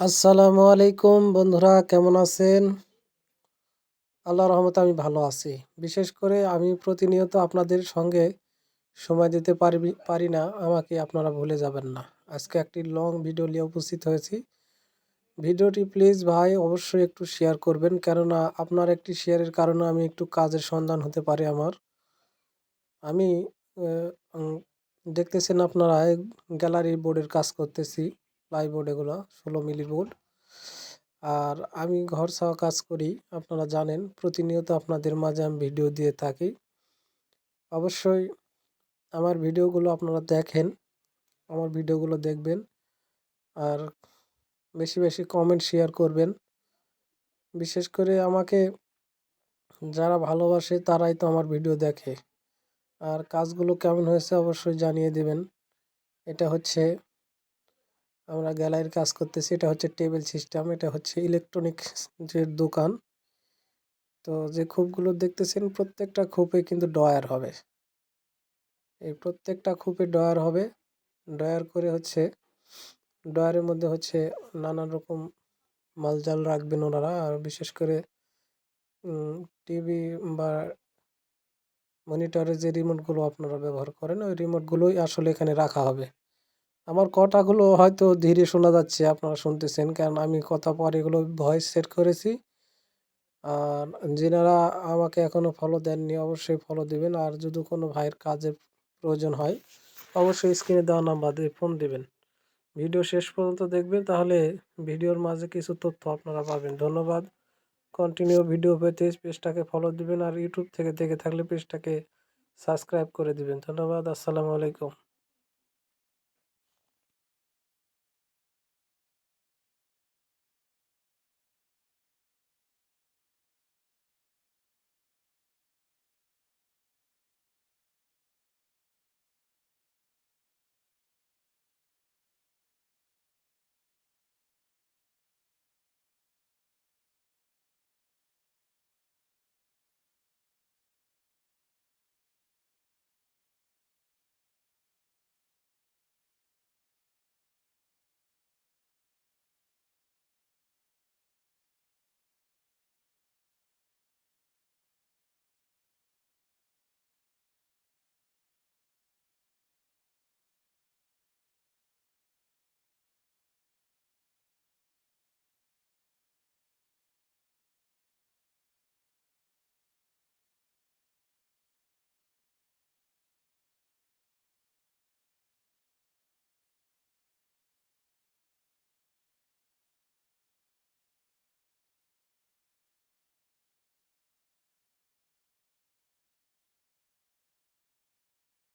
আসসালামু আলাইকুম বন্ধুরা, কেমন আছেন? আল্লাহ রহমতে আমি ভালো আছি। বিশেষ করে আমি প্রতিনিয়ত আপনাদের সঙ্গে সময় দিতে পারবি, পারি না, আমাকে আপনারা ভুলে যাবেন না। আজকে একটি লং ভিডিও নিয়ে উপস্থিত হয়েছি। ভিডিওটি প্লিজ ভাই অবশ্যই একটু শেয়ার করবেন, কেননা আপনার একটি শেয়ারের কারণে আমি একটু কাজের সন্ধান হতে পারে আমার। আমি দেখতেছেন আপনারা গ্যালারি বোর্ডের কাজ করতেছি। প্লাই বোর্ড এগুলো, ষোলো মিলি বোর্ড আর আমি ঘর ছাওয়া কাজ করি, আপনারা জানেন, প্রতিনিয়ত আপনাদের মাঝে আমি ভিডিও দিয়ে থাকি। অবশ্যই আমার ভিডিওগুলো আপনারা দেখেন, আমার ভিডিওগুলো দেখবেন, আর বেশি বেশি কমেন্ট শেয়ার করবেন। বিশেষ করে আমাকে যারা ভালোবাসে, তারাই তো আমার ভিডিও দেখে। আর কাজগুলো কেমন হয়েছে অবশ্যই জানিয়ে দেবেন। এটা হচ্ছে আমরা গ্যালারির কাজ করতেছি, এটা হচ্ছে টেবিল সিস্টেম, এটা হচ্ছে ইলেকট্রনিক যে দোকান। তো যে খোপগুলো দেখতেছেন, প্রত্যেকটা খোপে কিন্তু ডয়ার হবে। এই প্রত্যেকটা খোপে ডয়ার হবে। ডয়ার করে হচ্ছে ডয়ারের মধ্যে হচ্ছে নানান রকম মালজাল রাখবেন ওনারা, আর বিশেষ করে টিভি বা মনিটরের যে রিমোটগুলো আপনারা ব্যবহার করেন, ওই রিমোটগুলোই আসলে এখানে রাখা হবে। আমার কথাগুলো হয়তো ধীরে শোনা যাচ্ছে, আপনারা শুনতেছেন। কারণ আমি কথা পরে এগুলো ভয়েস সেট করেছি। আর যেনারা আমাকে এখনও ফলো দেননি, অবশ্যই ফলো দিবেন। আর যদি কোনো ভাইয়ের কাজের প্রয়োজন হয়, অবশ্যই স্ক্রিনে দেওয়া নাম্বার দিয়ে ফোন দিবেন। ভিডিও শেষ পর্যন্ত দেখবেন, তাহলে ভিডিওর মাঝে কিছু তথ্য আপনারা পাবেন। ধন্যবাদ। কন্টিনিউ ভিডিও পেতে পেজটাকে ফলো দিবেন। আর ইউটিউব থেকে দেখে থাকলে পেজটাকে সাবস্ক্রাইব করে দিবেন। ধন্যবাদ। আসসালামু আলাইকুম।